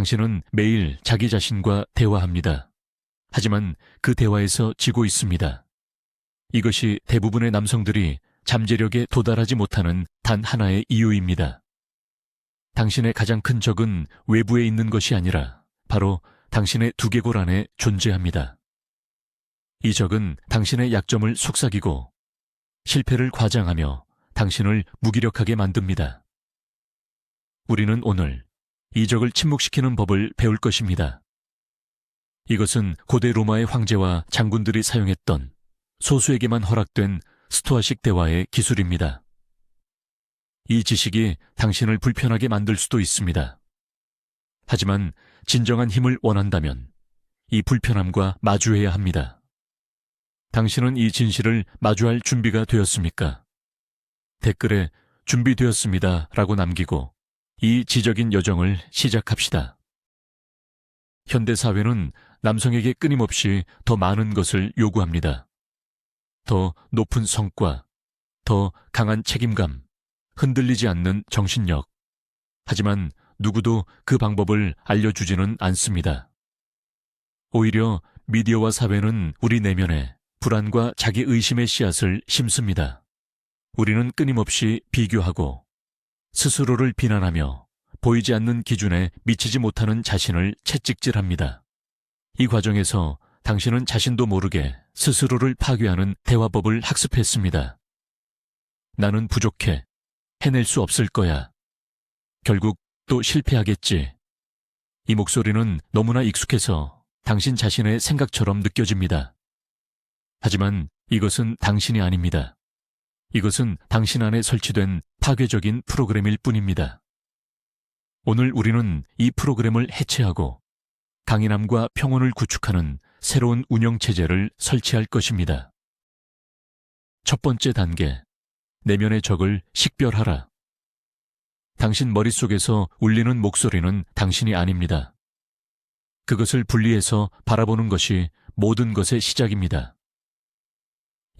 당신은 매일 자기 자신과 대화합니다. 하지만 그 대화에서 지고 있습니다. 이것이 대부분의 남성들이 잠재력에 도달하지 못하는 단 하나의 이유입니다. 당신의 가장 큰 적은 외부에 있는 것이 아니라 바로 당신의 두개골 안에 존재합니다. 이 적은 당신의 약점을 속삭이고 실패를 과장하며 당신을 무기력하게 만듭니다. 우리는 오늘 이 적을 침묵시키는 법을 배울 것입니다. 이것은 고대 로마의 황제와 장군들이 사용했던 소수에게만 허락된 스토아식 대화의 기술입니다. 이 지식이 당신을 불편하게 만들 수도 있습니다. 하지만 진정한 힘을 원한다면 이 불편함과 마주해야 합니다. 당신은 이 진실을 마주할 준비가 되었습니까? 댓글에 준비되었습니다 라고 남기고 이 지적인 여정을 시작합시다. 현대사회는 남성에게 끊임없이 더 많은 것을 요구합니다. 더 높은 성과, 더 강한 책임감, 흔들리지 않는 정신력. 하지만 누구도 그 방법을 알려주지는 않습니다. 오히려 미디어와 사회는 우리 내면에 불안과 자기 의심의 씨앗을 심습니다. 우리는 끊임없이 비교하고 스스로를 비난하며 보이지 않는 기준에 미치지 못하는 자신을 채찍질합니다. 이 과정에서 당신은 자신도 모르게 스스로를 파괴하는 대화법을 학습했습니다. 나는 부족해. 해낼 수 없을 거야. 결국 또 실패하겠지. 이 목소리는 너무나 익숙해서 당신 자신의 생각처럼 느껴집니다. 하지만 이것은 당신이 아닙니다. 이것은 당신 안에 설치된 파괴적인 프로그램일 뿐입니다. 오늘 우리는 이 프로그램을 해체하고 강인함과 평온을 구축하는 새로운 운영체제를 설치할 것입니다. 첫 번째 단계, 내면의 적을 식별하라. 당신 머릿속에서 울리는 목소리는 당신이 아닙니다. 그것을 분리해서 바라보는 것이 모든 것의 시작입니다.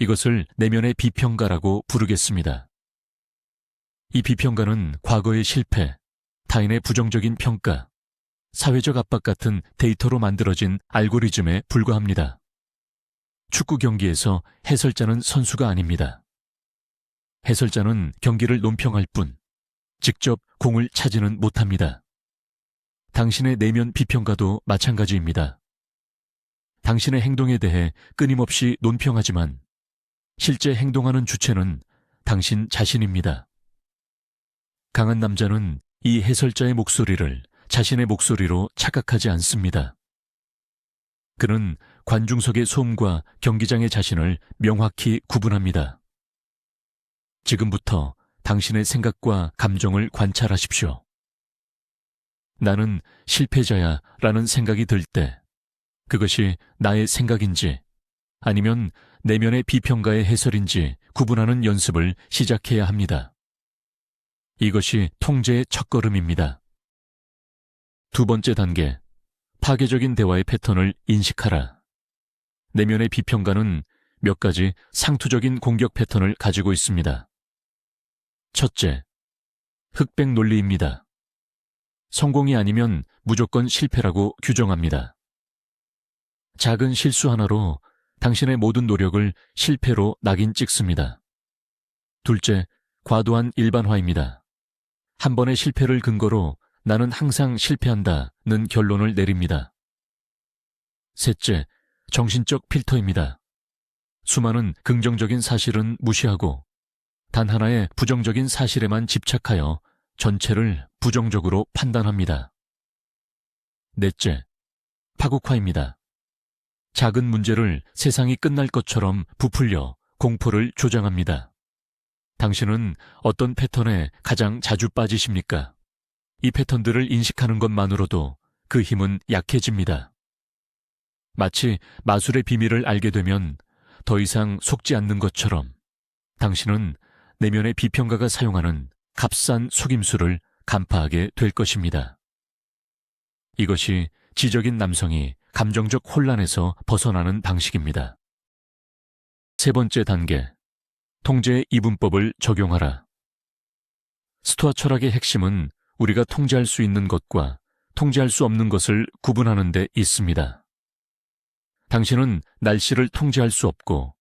이것을 내면의 비평가라고 부르겠습니다. 이 비평가는 과거의 실패, 타인의 부정적인 평가, 사회적 압박 같은 데이터로 만들어진 알고리즘에 불과합니다. 축구 경기에서 해설자는 선수가 아닙니다. 해설자는 경기를 논평할 뿐 직접 공을 차지는 못합니다. 당신의 내면 비평가도 마찬가지입니다. 당신의 행동에 대해 끊임없이 논평하지만 실제 행동하는 주체는 당신 자신입니다. 강한 남자는 이 해설자의 목소리를 자신의 목소리로 착각하지 않습니다. 그는 관중석의 소음과 경기장의 자신을 명확히 구분합니다. 지금부터 당신의 생각과 감정을 관찰하십시오. 나는 실패자야 라는 생각이 들 때 그것이 나의 생각인지 아니면 내면의 비평가의 해설인지 구분하는 연습을 시작해야 합니다. 이것이 통제의 첫걸음입니다. 두 번째 단계, 파괴적인 대화의 패턴을 인식하라. 내면의 비평가는 몇 가지 상투적인 공격 패턴을 가지고 있습니다. 첫째, 흑백 논리입니다. 성공이 아니면 무조건 실패라고 규정합니다. 작은 실수 하나로 당신의 모든 노력을 실패로 낙인 찍습니다. 둘째, 과도한 일반화입니다. 한 번의 실패를 근거로 나는 항상 실패한다는 결론을 내립니다. 셋째, 정신적 필터입니다. 수많은 긍정적인 사실은 무시하고 단 하나의 부정적인 사실에만 집착하여 전체를 부정적으로 판단합니다. 넷째, 파국화입니다. 작은 문제를 세상이 끝날 것처럼 부풀려 공포를 조장합니다. 당신은 어떤 패턴에 가장 자주 빠지십니까? 이 패턴들을 인식하는 것만으로도 그 힘은 약해집니다. 마치 마술의 비밀을 알게 되면 더 이상 속지 않는 것처럼 당신은 내면의 비평가가 사용하는 값싼 속임수를 간파하게 될 것입니다. 이것이 지적인 남성이 감정적 혼란에서 벗어나는 방식입니다. 세 번째 단계, 통제 이분법을 적용하라. 스토아 철학의 핵심은 우리가 통제할 수 있는 것과 통제할 수 없는 것을 구분하는 데 있습니다. 당신은 날씨를 통제할 수 없고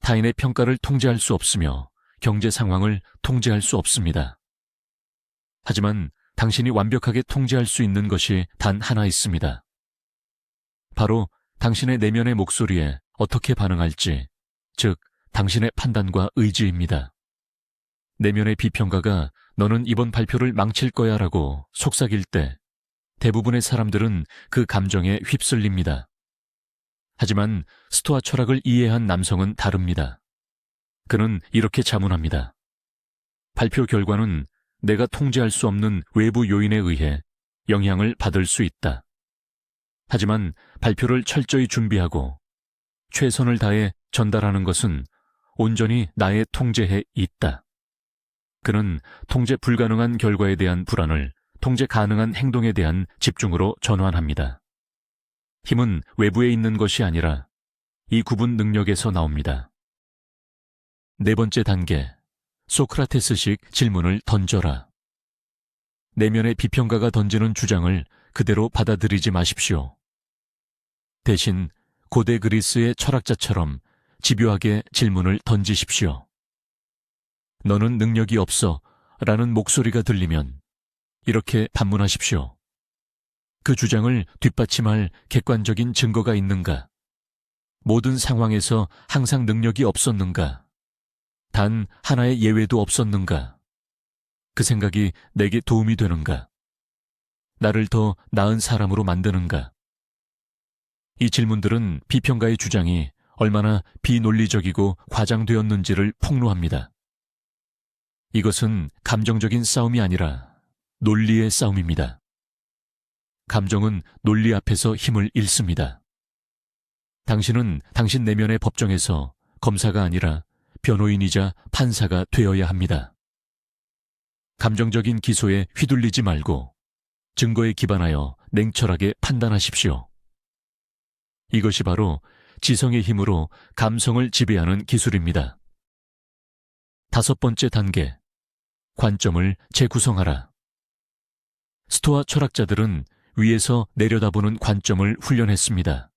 타인의 평가를 통제할 수 없으며 경제 상황을 통제할 수 없습니다. 하지만 당신이 완벽하게 통제할 수 있는 것이 단 하나 있습니다. 바로 당신의 내면의 목소리에 어떻게 반응할지, 즉, 당신의 판단과 의지입니다. 내면의 비평가가 너는 이번 발표를 망칠 거야 라고 속삭일 때 대부분의 사람들은 그 감정에 휩쓸립니다. 하지만 스토아 철학을 이해한 남성은 다릅니다. 그는 이렇게 자문합니다. 발표 결과는 내가 통제할 수 없는 외부 요인에 의해 영향을 받을 수 있다. 하지만 발표를 철저히 준비하고 최선을 다해 전달하는 것은 온전히 나의 통제에 있다. 그는 통제 불가능한 결과에 대한 불안을 통제 가능한 행동에 대한 집중으로 전환합니다. 힘은 외부에 있는 것이 아니라 이 구분 능력에서 나옵니다. 네 번째 단계, 소크라테스식 질문을 던져라. 내면의 비평가가 던지는 주장을 그대로 받아들이지 마십시오. 대신 고대 그리스의 철학자처럼 집요하게 질문을 던지십시오. 너는 능력이 없어 라는 목소리가 들리면 이렇게 반문하십시오. 그 주장을 뒷받침할 객관적인 증거가 있는가? 모든 상황에서 항상 능력이 없었는가? 단 하나의 예외도 없었는가? 그 생각이 내게 도움이 되는가? 나를 더 나은 사람으로 만드는가? 이 질문들은 비평가의 주장이 얼마나 비논리적이고 과장되었는지를 폭로합니다. 이것은 감정적인 싸움이 아니라 논리의 싸움입니다. 감정은 논리 앞에서 힘을 잃습니다. 당신은 당신 내면의 법정에서 검사가 아니라 변호인이자 판사가 되어야 합니다. 감정적인 기소에 휘둘리지 말고 증거에 기반하여 냉철하게 판단하십시오. 이것이 바로 지성의 힘으로 감성을 지배하는 기술입니다. 다섯 번째 단계. 관점을 재구성하라. 스토아 철학자들은 위에서 내려다보는 관점을 훈련했습니다.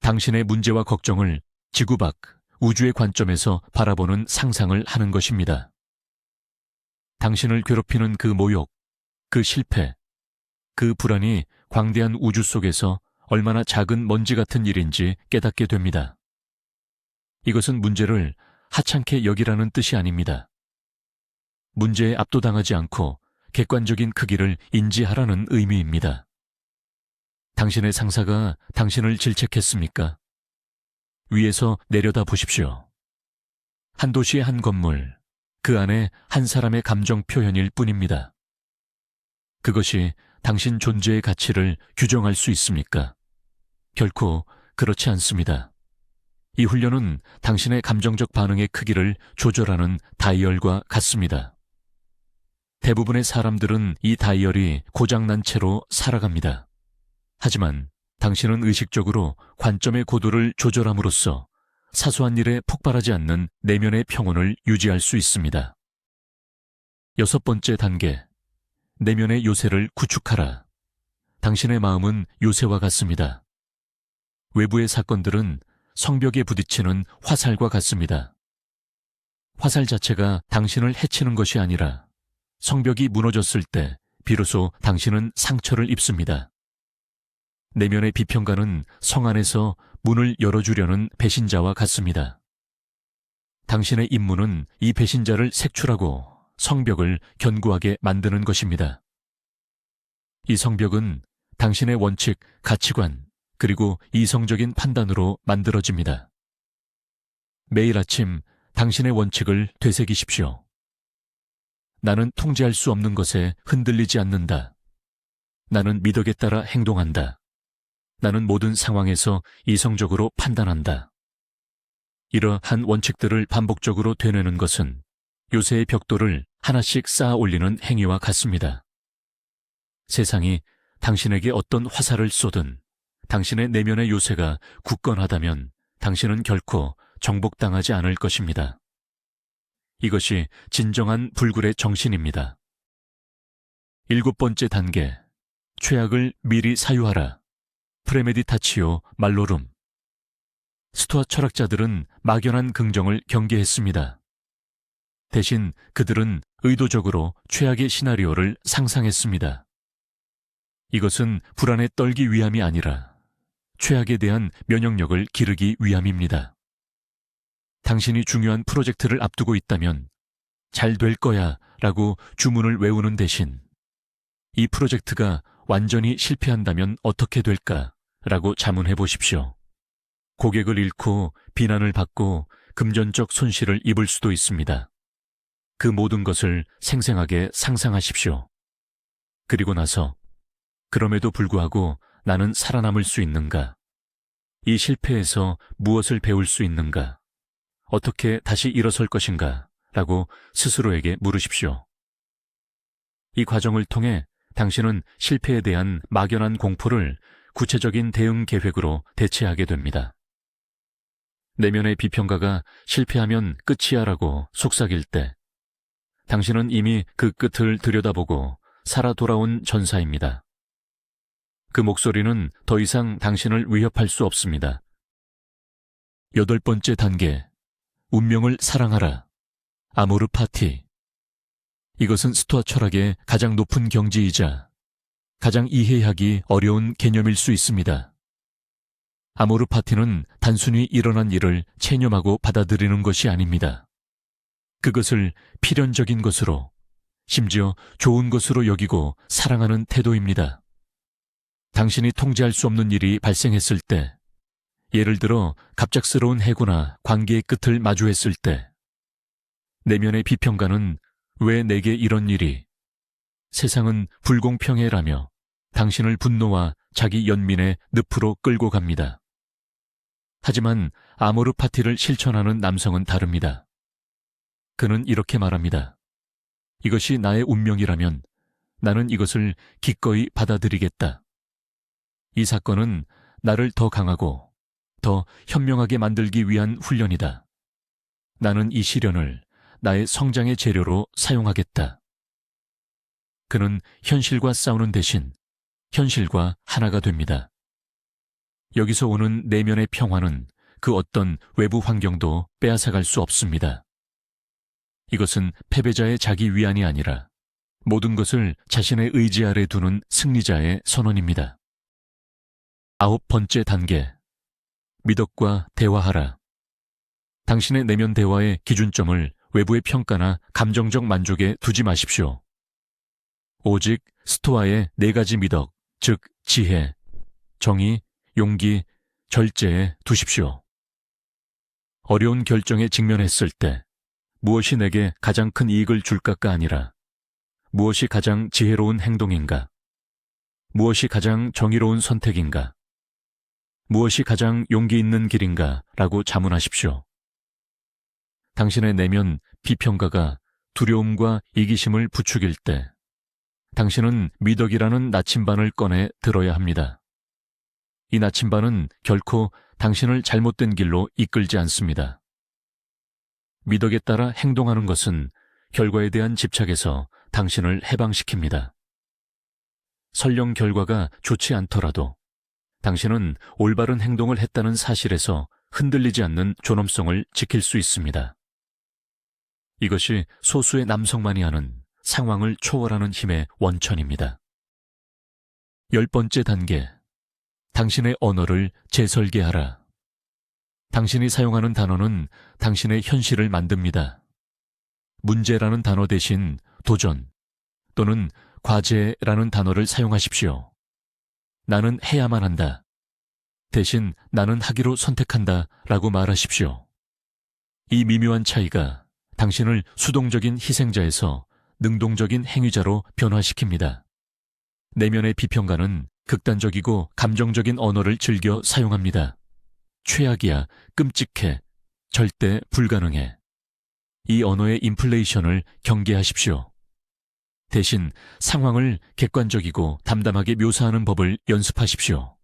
당신의 문제와 걱정을 지구 밖, 우주의 관점에서 바라보는 상상을 하는 것입니다. 당신을 괴롭히는 그 모욕, 그 실패, 그 불안이 광대한 우주 속에서 얼마나 작은 먼지 같은 일인지 깨닫게 됩니다. 이것은 문제를 하찮게 여기라는 뜻이 아닙니다. 문제에 압도당하지 않고 객관적인 크기를 인지하라는 의미입니다. 당신의 상사가 당신을 질책했습니까? 위에서 내려다 보십시오. 한 도시의 한 건물, 그 안에 한 사람의 감정 표현일 뿐입니다. 그것이 당신 존재의 가치를 규정할 수 있습니까? 결코 그렇지 않습니다. 이 훈련은 당신의 감정적 반응의 크기를 조절하는 다이얼과 같습니다. 대부분의 사람들은 이 다이얼이 고장난 채로 살아갑니다. 하지만 당신은 의식적으로 관점의 고도를 조절함으로써 사소한 일에 폭발하지 않는 내면의 평온을 유지할 수 있습니다. 여섯 번째 단계. 내면의 요새를 구축하라. 당신의 마음은 요새와 같습니다. 외부의 사건들은 성벽에 부딪히는 화살과 같습니다. 화살 자체가 당신을 해치는 것이 아니라 성벽이 무너졌을 때 비로소 당신은 상처를 입습니다. 내면의 비평가는 성 안에서 문을 열어주려는 배신자와 같습니다. 당신의 임무는 이 배신자를 색출하고 성벽을 견고하게 만드는 것입니다. 이 성벽은 당신의 원칙, 가치관, 그리고 이성적인 판단으로 만들어집니다. 매일 아침 당신의 원칙을 되새기십시오. 나는 통제할 수 없는 것에 흔들리지 않는다. 나는 미덕에 따라 행동한다. 나는 모든 상황에서 이성적으로 판단한다. 이러한 원칙들을 반복적으로 되뇌는 것은 요새의 벽돌을 하나씩 쌓아 올리는 행위와 같습니다. 세상이 당신에게 어떤 화살을 쏘든 당신의 내면의 요새가 굳건하다면 당신은 결코 정복당하지 않을 것입니다. 이것이 진정한 불굴의 정신입니다. 일곱 번째 단계, 최악을 미리 사유하라. 프레메디타치오 말로룸. 스토아 철학자들은 막연한 긍정을 경계했습니다. 대신 그들은 의도적으로 최악의 시나리오를 상상했습니다. 이것은 불안에 떨기 위함이 아니라 최악에 대한 면역력을 기르기 위함입니다. 당신이 중요한 프로젝트를 앞두고 있다면 잘 될 거야 라고 주문을 외우는 대신 이 프로젝트가 완전히 실패한다면 어떻게 될까 라고 자문해 보십시오. 고객을 잃고 비난을 받고 금전적 손실을 입을 수도 있습니다. 그 모든 것을 생생하게 상상하십시오. 그리고 나서 그럼에도 불구하고 나는 살아남을 수 있는가? 이 실패에서 무엇을 배울 수 있는가? 어떻게 다시 일어설 것인가? 라고 스스로에게 물으십시오. 이 과정을 통해 당신은 실패에 대한 막연한 공포를 구체적인 대응 계획으로 대체하게 됩니다. 내면의 비평가가 실패하면 끝이야 라고 속삭일 때, 당신은 이미 그 끝을 들여다보고 살아 돌아온 전사입니다. 그 목소리는 더 이상 당신을 위협할 수 없습니다. 여덟 번째 단계, 운명을 사랑하라. 아모르 파티. 이것은 스토아 철학의 가장 높은 경지이자 가장 이해하기 어려운 개념일 수 있습니다. 아모르 파티는 단순히 일어난 일을 체념하고 받아들이는 것이 아닙니다. 그것을 필연적인 것으로, 심지어 좋은 것으로 여기고 사랑하는 태도입니다. 당신이 통제할 수 없는 일이 발생했을 때, 예를 들어 갑작스러운 해고나 관계의 끝을 마주했을 때, 내면의 비평가는 왜 내게 이런 일이, 세상은 불공평해라며 당신을 분노와 자기 연민의 늪으로 끌고 갑니다. 하지만 아모르 파티를 실천하는 남성은 다릅니다. 그는 이렇게 말합니다. 이것이 나의 운명이라면 나는 이것을 기꺼이 받아들이겠다. 이 사건은 나를 더 강하고 더 현명하게 만들기 위한 훈련이다. 나는 이 시련을 나의 성장의 재료로 사용하겠다. 그는 현실과 싸우는 대신 현실과 하나가 됩니다. 여기서 오는 내면의 평화는 그 어떤 외부 환경도 빼앗아갈 수 없습니다. 이것은 패배자의 자기 위안이 아니라 모든 것을 자신의 의지 아래 두는 승리자의 선언입니다. 아홉 번째 단계. 미덕과 대화하라. 당신의 내면 대화의 기준점을 외부의 평가나 감정적 만족에 두지 마십시오. 오직 스토아의 네 가지 미덕, 즉 지혜, 정의, 용기, 절제에 두십시오. 어려운 결정에 직면했을 때 무엇이 내게 가장 큰 이익을 줄까가 아니라 무엇이 가장 지혜로운 행동인가? 무엇이 가장 정의로운 선택인가? 무엇이 가장 용기 있는 길인가? 라고 자문하십시오. 당신의 내면 비평가가 두려움과 이기심을 부추길 때 당신은 미덕이라는 나침반을 꺼내 들어야 합니다. 이 나침반은 결코 당신을 잘못된 길로 이끌지 않습니다. 미덕에 따라 행동하는 것은 결과에 대한 집착에서 당신을 해방시킵니다. 설령 결과가 좋지 않더라도 당신은 올바른 행동을 했다는 사실에서 흔들리지 않는 존엄성을 지킬 수 있습니다. 이것이 소수의 남성만이 하는 상황을 초월하는 힘의 원천입니다. 열 번째 단계. 당신의 언어를 재설계하라. 당신이 사용하는 단어는 당신의 현실을 만듭니다. 문제라는 단어 대신 도전 또는 과제라는 단어를 사용하십시오. 나는 해야만 한다. 대신 나는 하기로 선택한다 라고 말하십시오. 이 미묘한 차이가 당신을 수동적인 희생자에서 능동적인 행위자로 변화시킵니다. 내면의 비평가는 극단적이고 감정적인 언어를 즐겨 사용합니다. 최악이야, 끔찍해, 절대 불가능해. 이 언어의 인플레이션을 경계하십시오. 대신 상황을 객관적이고 담담하게 묘사하는 법을 연습하십시오.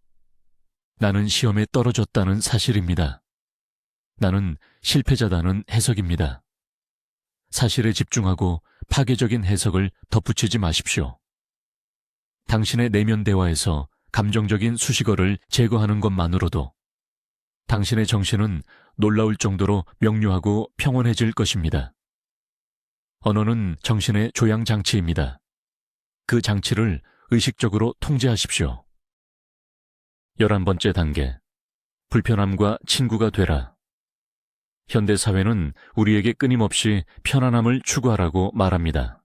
나는 시험에 떨어졌다는 사실입니다. 나는 실패자다는 해석입니다. 사실에 집중하고 파괴적인 해석을 덧붙이지 마십시오. 당신의 내면 대화에서 감정적인 수식어를 제거하는 것만으로도 당신의 정신은 놀라울 정도로 명료하고 평온해질 것입니다. 언어는 정신의 조향 장치입니다. 그 장치를 의식적으로 통제하십시오. 열한 번째 단계. 불편함과 친구가 되라. 현대 사회는 우리에게 끊임없이 편안함을 추구하라고 말합니다.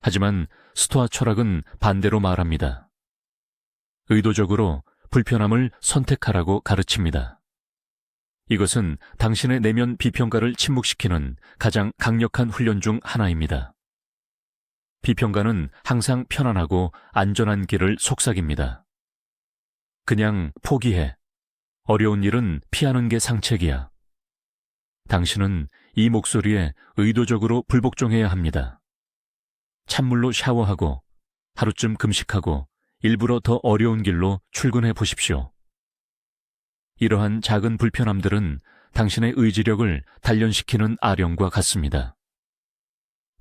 하지만 스토아 철학은 반대로 말합니다. 의도적으로 불편함을 선택하라고 가르칩니다. 이것은 당신의 내면 비평가를 침묵시키는 가장 강력한 훈련 중 하나입니다. 비평가는 항상 편안하고 안전한 길을 속삭입니다. 그냥 포기해. 어려운 일은 피하는 게 상책이야. 당신은 이 목소리에 의도적으로 불복종해야 합니다. 찬물로 샤워하고 하루쯤 금식하고 일부러 더 어려운 길로 출근해 보십시오. 이러한 작은 불편함들은 당신의 의지력을 단련시키는 아령과 같습니다.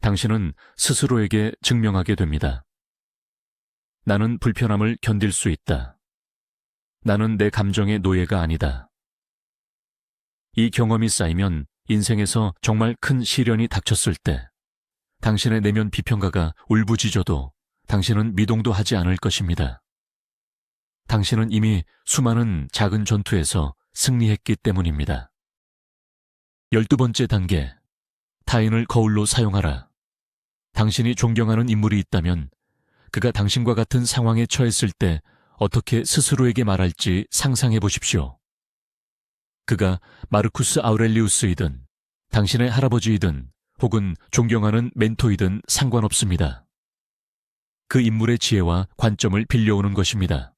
당신은 스스로에게 증명하게 됩니다. 나는 불편함을 견딜 수 있다. 나는 내 감정의 노예가 아니다. 이 경험이 쌓이면 인생에서 정말 큰 시련이 닥쳤을 때 당신의 내면 비평가가 울부짖어도 당신은 미동도 하지 않을 것입니다. 당신은 이미 수많은 작은 전투에서 승리했기 때문입니다. 열두 번째 단계. 타인을 거울로 사용하라. 당신이 존경하는 인물이 있다면 그가 당신과 같은 상황에 처했을 때 어떻게 스스로에게 말할지 상상해 보십시오. 그가 마르쿠스 아우렐리우스이든 당신의 할아버지이든 혹은 존경하는 멘토이든 상관없습니다. 그 인물의 지혜와 관점을 빌려오는 것입니다.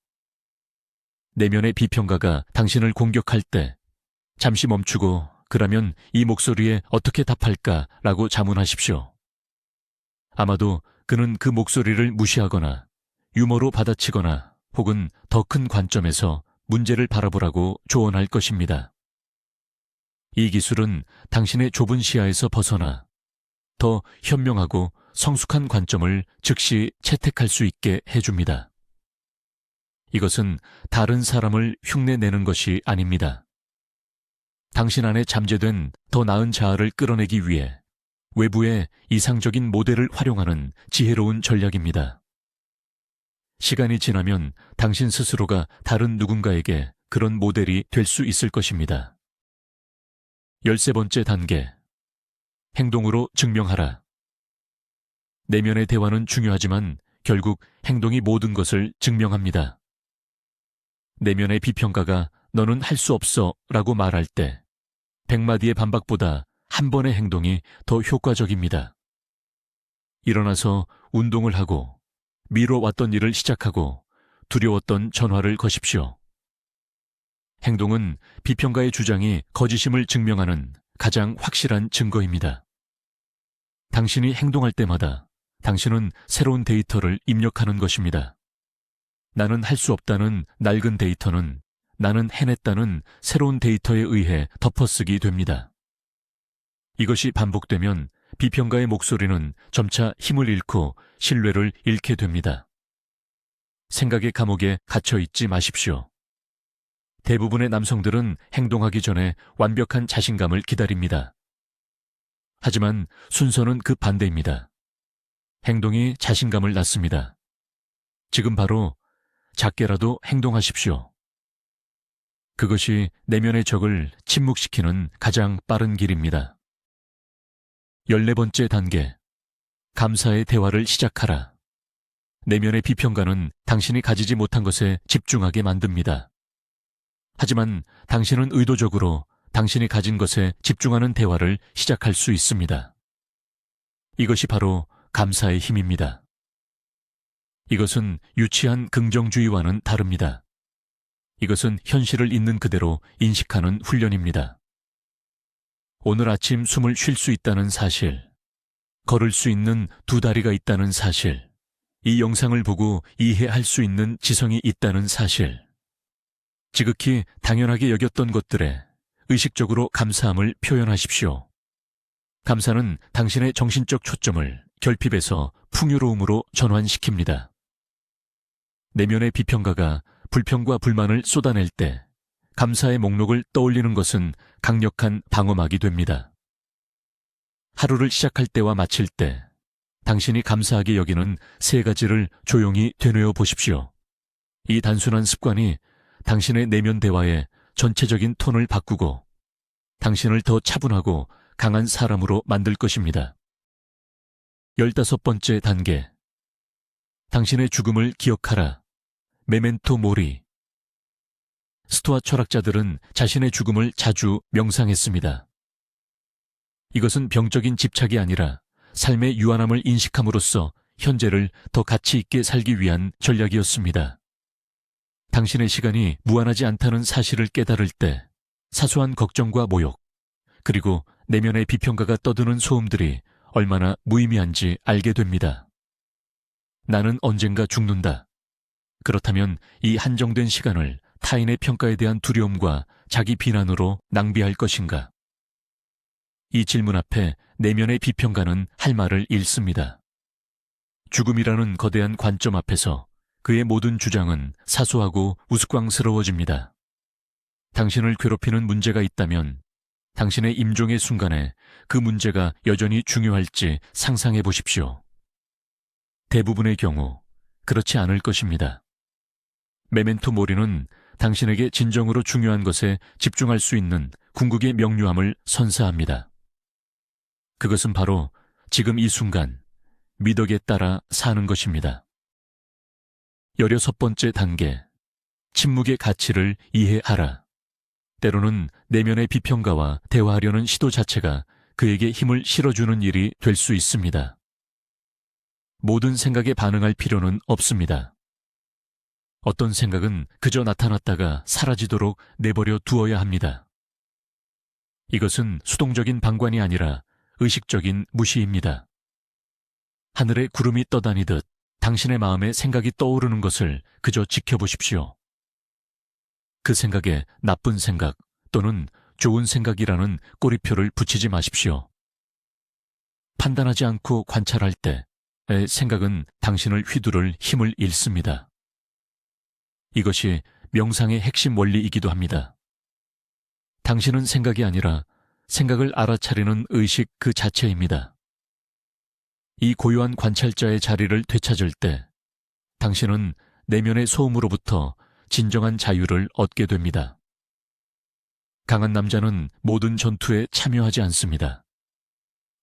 내면의 비평가가 당신을 공격할 때 잠시 멈추고 그러면 이 목소리에 어떻게 답할까라고 자문하십시오. 아마도 그는 그 목소리를 무시하거나 유머로 받아치거나 혹은 더 큰 관점에서 문제를 바라보라고 조언할 것입니다. 이 기술은 당신의 좁은 시야에서 벗어나 더 현명하고 성숙한 관점을 즉시 채택할 수 있게 해줍니다. 이것은 다른 사람을 흉내내는 것이 아닙니다. 당신 안에 잠재된 더 나은 자아를 끌어내기 위해 외부의 이상적인 모델을 활용하는 지혜로운 전략입니다. 시간이 지나면 당신 스스로가 다른 누군가에게 그런 모델이 될 수 있을 것입니다. 열세 번째 단계. 행동으로 증명하라. 내면의 대화는 중요하지만 결국 행동이 모든 것을 증명합니다. 내면의 비평가가 너는 할 수 없어 라고 말할 때 백마디의 반박보다 한 번의 행동이 더 효과적입니다. 일어나서 운동을 하고 미뤄왔던 일을 시작하고 두려웠던 전화를 거십시오. 행동은 비평가의 주장이 거짓임을 증명하는 가장 확실한 증거입니다. 당신이 행동할 때마다 당신은 새로운 데이터를 입력하는 것입니다. 나는 할 수 없다는 낡은 데이터는 나는 해냈다는 새로운 데이터에 의해 덮어쓰기 됩니다. 이것이 반복되면 비평가의 목소리는 점차 힘을 잃고 신뢰를 잃게 됩니다. 생각의 감옥에 갇혀 있지 마십시오. 대부분의 남성들은 행동하기 전에 완벽한 자신감을 기다립니다. 하지만 순서는 그 반대입니다. 행동이 자신감을 낳습니다. 지금 바로 작게라도 행동하십시오. 그것이 내면의 적을 침묵시키는 가장 빠른 길입니다. 열네 번째 단계. 감사의 대화를 시작하라. 내면의 비평가는 당신이 가지지 못한 것에 집중하게 만듭니다. 하지만 당신은 의도적으로 당신이 가진 것에 집중하는 대화를 시작할 수 있습니다. 이것이 바로 감사의 힘입니다. 이것은 유치한 긍정주의와는 다릅니다. 이것은 현실을 있는 그대로 인식하는 훈련입니다. 오늘 아침 숨을 쉴 수 있다는 사실, 걸을 수 있는 두 다리가 있다는 사실, 이 영상을 보고 이해할 수 있는 지성이 있다는 사실, 지극히 당연하게 여겼던 것들에 의식적으로 감사함을 표현하십시오. 감사는 당신의 정신적 초점을 결핍에서 풍요로움으로 전환시킵니다. 내면의 비평가가 불평과 불만을 쏟아낼 때 감사의 목록을 떠올리는 것은 강력한 방어막이 됩니다. 하루를 시작할 때와 마칠 때 당신이 감사하게 여기는 세 가지를 조용히 되뇌어 보십시오. 이 단순한 습관이 당신의 내면 대화의 전체적인 톤을 바꾸고 당신을 더 차분하고 강한 사람으로 만들 것입니다. 열다섯 번째 단계. 당신의 죽음을 기억하라. 메멘토 모리. 스토아 철학자들은 자신의 죽음을 자주 명상했습니다. 이것은 병적인 집착이 아니라 삶의 유한함을 인식함으로써 현재를 더 가치 있게 살기 위한 전략이었습니다. 당신의 시간이 무한하지 않다는 사실을 깨달을 때 사소한 걱정과 모욕, 그리고 내면의 비평가가 떠드는 소음들이 얼마나 무의미한지 알게 됩니다. 나는 언젠가 죽는다. 그렇다면 이 한정된 시간을 타인의 평가에 대한 두려움과 자기 비난으로 낭비할 것인가? 이 질문 앞에 내면의 비평가는 할 말을 잃습니다. 죽음이라는 거대한 관점 앞에서 그의 모든 주장은 사소하고 우스꽝스러워집니다. 당신을 괴롭히는 문제가 있다면 당신의 임종의 순간에 그 문제가 여전히 중요할지 상상해 보십시오. 대부분의 경우 그렇지 않을 것입니다. 메멘토 모리는 당신에게 진정으로 중요한 것에 집중할 수 있는 궁극의 명료함을 선사합니다. 그것은 바로 지금 이 순간 미덕에 따라 사는 것입니다. 열여섯 번째 단계. 침묵의 가치를 이해하라. 때로는 내면의 비평가와 대화하려는 시도 자체가 그에게 힘을 실어주는 일이 될 수 있습니다. 모든 생각에 반응할 필요는 없습니다. 어떤 생각은 그저 나타났다가 사라지도록 내버려 두어야 합니다. 이것은 수동적인 방관이 아니라 의식적인 무시입니다. 하늘에 구름이 떠다니듯 당신의 마음에 생각이 떠오르는 것을 그저 지켜보십시오. 그 생각에 나쁜 생각 또는 좋은 생각이라는 꼬리표를 붙이지 마십시오. 판단하지 않고 관찰할 때의 생각은 당신을 휘두를 힘을 잃습니다. 이것이 명상의 핵심 원리이기도 합니다. 당신은 생각이 아니라 생각을 알아차리는 의식 그 자체입니다. 이 고요한 관찰자의 자리를 되찾을 때 당신은 내면의 소음으로부터 진정한 자유를 얻게 됩니다. 강한 남자는 모든 전투에 참여하지 않습니다.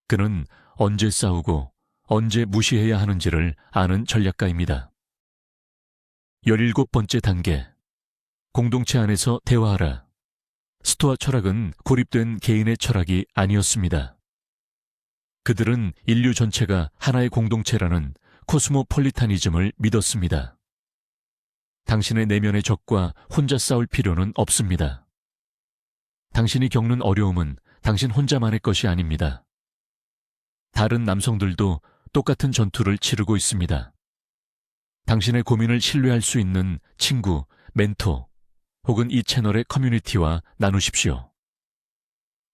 그는 언제 싸우고 언제 무시해야 하는지를 아는 전략가입니다. 17번째 단계. 공동체 안에서 대화하라. 스토아 철학은 고립된 개인의 철학이 아니었습니다. 그들은 인류 전체가 하나의 공동체라는 코스모폴리타니즘을 믿었습니다. 당신의 내면의 적과 혼자 싸울 필요는 없습니다. 당신이 겪는 어려움은 당신 혼자만의 것이 아닙니다. 다른 남성들도 똑같은 전투를 치르고 있습니다. 당신의 고민을 신뢰할 수 있는 친구, 멘토, 혹은 이 채널의 커뮤니티와 나누십시오.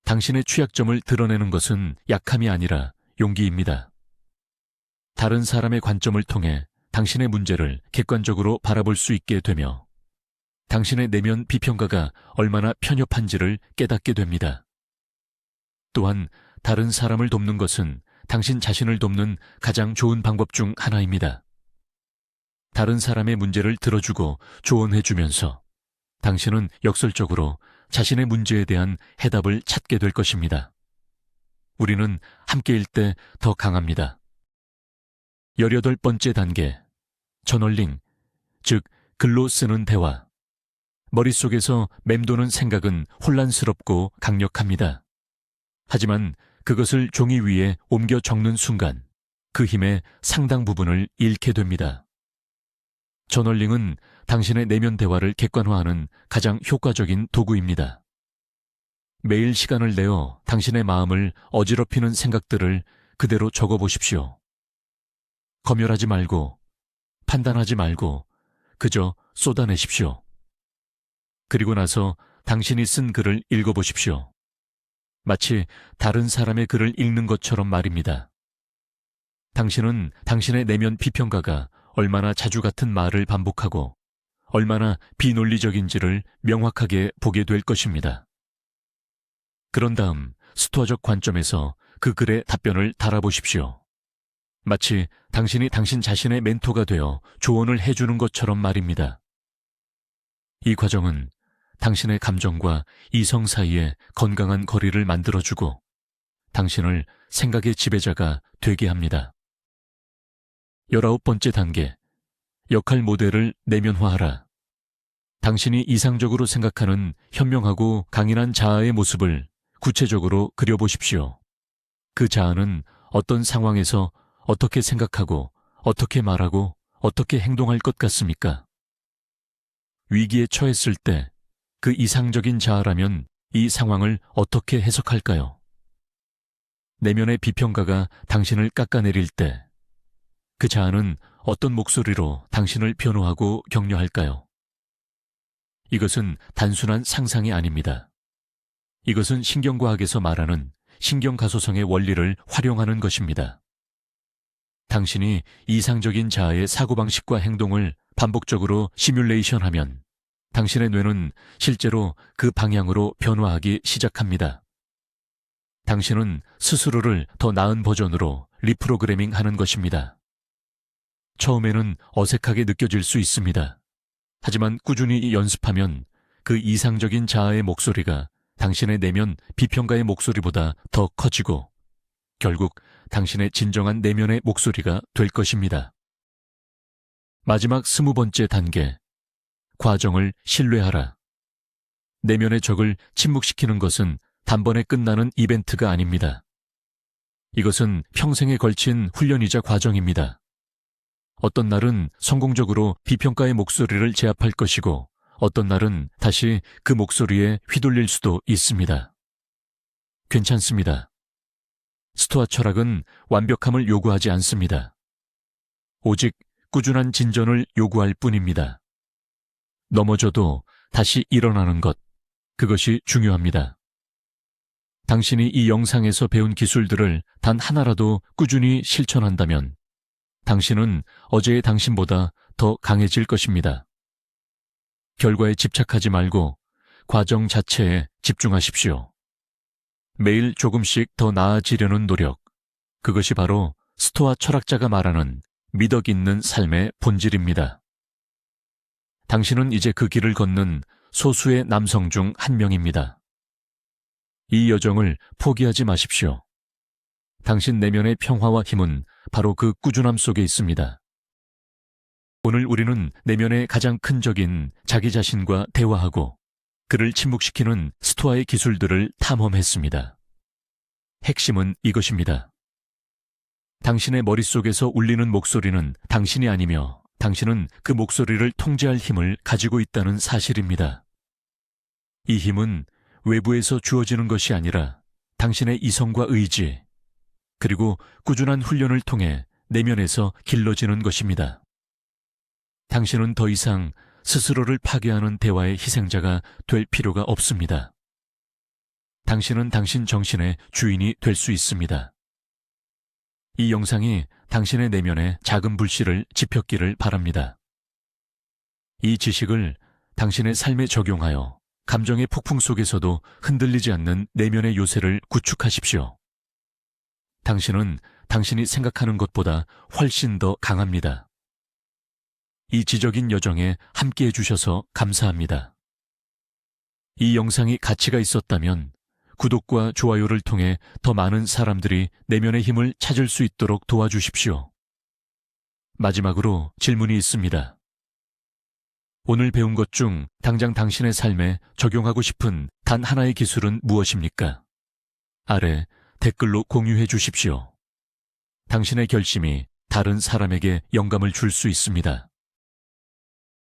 당신의 취약점을 드러내는 것은 약함이 아니라 용기입니다. 다른 사람의 관점을 통해 당신의 문제를 객관적으로 바라볼 수 있게 되며 당신의 내면 비평가가 얼마나 편협한지를 깨닫게 됩니다. 또한 다른 사람을 돕는 것은 당신 자신을 돕는 가장 좋은 방법 중 하나입니다. 다른 사람의 문제를 들어주고 조언해주면서 당신은 역설적으로 자신의 문제에 대한 해답을 찾게 될 것입니다. 우리는 함께일 때 더 강합니다. 18번째 단계. 저널링, 즉, 글로 쓰는 대화. 머릿속에서 맴도는 생각은 혼란스럽고 강력합니다. 하지만 그것을 종이 위에 옮겨 적는 순간 그 힘의 상당 부분을 잃게 됩니다. 저널링은 당신의 내면 대화를 객관화하는 가장 효과적인 도구입니다. 매일 시간을 내어 당신의 마음을 어지럽히는 생각들을 그대로 적어 보십시오. 검열하지 말고, 판단하지 말고, 그저 쏟아내십시오. 그리고 나서 당신이 쓴 글을 읽어보십시오. 마치 다른 사람의 글을 읽는 것처럼 말입니다. 당신은 당신의 내면 비평가가 얼마나 자주 같은 말을 반복하고 얼마나 비논리적인지를 명확하게 보게 될 것입니다. 그런 다음 스토아적 관점에서 그 글의 답변을 달아보십시오. 마치 당신이 당신 자신의 멘토가 되어 조언을 해주는 것처럼 말입니다. 이 과정은 당신의 감정과 이성 사이에 건강한 거리를 만들어주고 당신을 생각의 지배자가 되게 합니다. 열아홉 번째 단계. 역할 모델을 내면화하라. 당신이 이상적으로 생각하는 현명하고 강인한 자아의 모습을 구체적으로 그려보십시오. 그 자아는 어떤 상황에서 어떻게 생각하고 어떻게 말하고 어떻게 행동할 것 같습니까? 위기에 처했을 때 그 이상적인 자아라면 이 상황을 어떻게 해석할까요? 내면의 비평가가 당신을 깎아내릴 때 그 자아는 어떤 목소리로 당신을 변호하고 격려할까요? 이것은 단순한 상상이 아닙니다. 이것은 신경과학에서 말하는 신경가소성의 원리를 활용하는 것입니다. 당신이 이상적인 자아의 사고방식과 행동을 반복적으로 시뮬레이션하면 당신의 뇌는 실제로 그 방향으로 변화하기 시작합니다. 당신은 스스로를 더 나은 버전으로 리프로그래밍 하는 것입니다. 처음에는 어색하게 느껴질 수 있습니다. 하지만 꾸준히 연습하면 그 이상적인 자아의 목소리가 당신의 내면 비평가의 목소리보다 더 커지고 결국 당신의 진정한 내면의 목소리가 될 것입니다. 마지막 스무 번째 단계. 과정을 신뢰하라. 내면의 적을 침묵시키는 것은 단번에 끝나는 이벤트가 아닙니다. 이것은 평생에 걸친 훈련이자 과정입니다. 어떤 날은 성공적으로 비평가의 목소리를 제압할 것이고 어떤 날은 다시 그 목소리에 휘둘릴 수도 있습니다. 괜찮습니다. 스토아 철학은 완벽함을 요구하지 않습니다. 오직 꾸준한 진전을 요구할 뿐입니다. 넘어져도 다시 일어나는 것, 그것이 중요합니다. 당신이 이 영상에서 배운 기술들을 단 하나라도 꾸준히 실천한다면 당신은 어제의 당신보다 더 강해질 것입니다. 결과에 집착하지 말고 과정 자체에 집중하십시오. 매일 조금씩 더 나아지려는 노력. 그것이 바로 스토아 철학자가 말하는 미덕 있는 삶의 본질입니다. 당신은 이제 그 길을 걷는 소수의 남성 중 한 명입니다. 이 여정을 포기하지 마십시오. 당신 내면의 평화와 힘은 바로 그 꾸준함 속에 있습니다. 오늘 우리는 내면의 가장 큰 적인 자기 자신과 대화하고 그를 침묵시키는 스토아의 기술들을 탐험했습니다. 핵심은 이것입니다. 당신의 머릿속에서 울리는 목소리는 당신이 아니며 당신은 그 목소리를 통제할 힘을 가지고 있다는 사실입니다. 이 힘은 외부에서 주어지는 것이 아니라 당신의 이성과 의지, 그리고 꾸준한 훈련을 통해 내면에서 길러지는 것입니다. 당신은 더 이상 스스로를 파괴하는 대화의 희생자가 될 필요가 없습니다. 당신은 당신 정신의 주인이 될 수 있습니다. 이 영상이 당신의 내면에 작은 불씨를 지폈기를 바랍니다. 이 지식을 당신의 삶에 적용하여 감정의 폭풍 속에서도 흔들리지 않는 내면의 요새를 구축하십시오. 당신은 당신이 생각하는 것보다 훨씬 더 강합니다. 이 지적인 여정에 함께 해주셔서 감사합니다. 이 영상이 가치가 있었다면 구독과 좋아요를 통해 더 많은 사람들이 내면의 힘을 찾을 수 있도록 도와주십시오. 마지막으로 질문이 있습니다. 오늘 배운 것 중 당장 당신의 삶에 적용하고 싶은 단 하나의 기술은 무엇입니까? 아래 댓글로 공유해 주십시오. 당신의 결심이 다른 사람에게 영감을 줄 수 있습니다.